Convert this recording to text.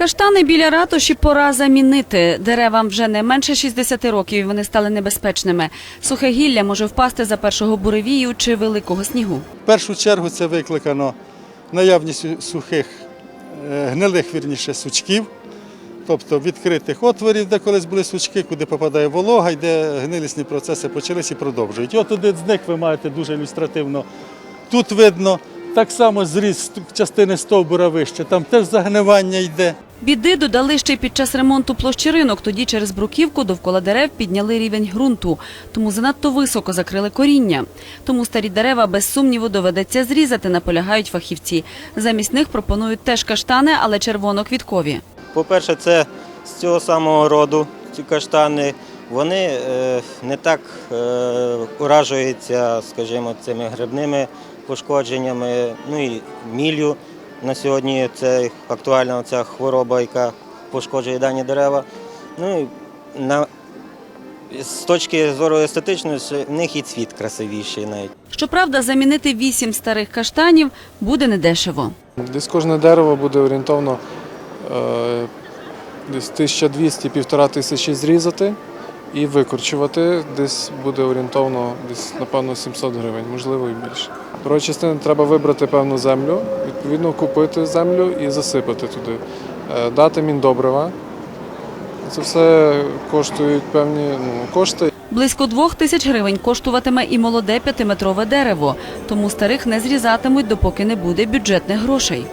Каштани біля ратуші пора замінити. Деревам вже не менше 60 років і вони стали небезпечними. Сухе гілля може впасти за першого буревію чи великого снігу. В першу чергу це викликано наявністю сухих, е, гнилих вірніше сучків, тобто відкритих отворів, де колись були сучки, куди попадає волога, і де гнилісні процеси почалися і продовжують. От один з них ви маєте дуже ілюстративно. Тут видно так само зріз частини стовбура вище, там теж загнивання йде. Біди додали ще й під час ремонту площі ринок. Тоді через бруківку довкола дерев підняли рівень ґрунту, тому занадто високо закрили коріння. Тому старі дерева без сумніву доведеться зрізати, наполягають фахівці. Замість них пропонують теж каштани, але червоноквіткові. По-перше, це з цього самого роду ці каштани. Вони е, не так е, уражуються, скажімо, цими грибними пошкодженнями, ну і міллю. На сьогодні це актуальна ця хвороба, яка пошкоджує дані дерева. Ну і на, з точки зору естетичності, в них і цвіт красивіший навіть. Щоправда, замінити вісім старих каштанів буде недешево. Десь кожне дерево буде орієнтовно е, десь 1200-1500 тисячі зрізати і викорчувати. Десь буде орієнтовно десь, напевно, 700 гривень, можливо і більше. Друга частина треба вибрати певну землю, відповідно купити землю і засипати туди, Е, дати міндобрива. Це все коштують певні ну, кошти. Близько двох тисяч гривень коштуватиме і молоде п'ятиметрове дерево, тому старих не зрізатимуть, допоки не буде бюджетних грошей.